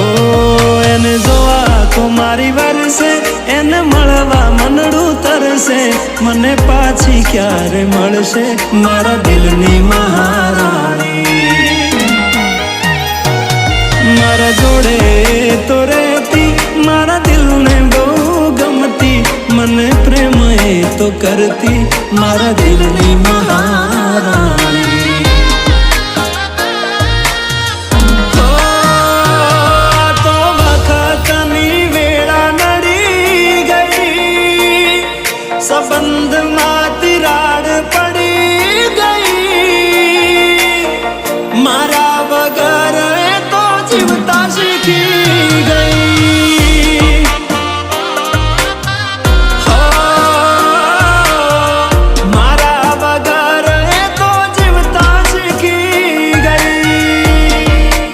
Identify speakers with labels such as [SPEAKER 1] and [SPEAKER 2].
[SPEAKER 1] ઓ એને જોવા તો મારી વરસે એને મળવા મનડું તરસે મને પાછી ક્યારે મળશે મારા દિલની મહારાણી? મારા જોડે તો રહેતી, મારા દિલને બહુ ગમતી. મને પ્રેમ એ તો કરતી, મારા દિલની સંબંધમાં તિરાડ પડી ગઈ મારા વગર તો જીવતી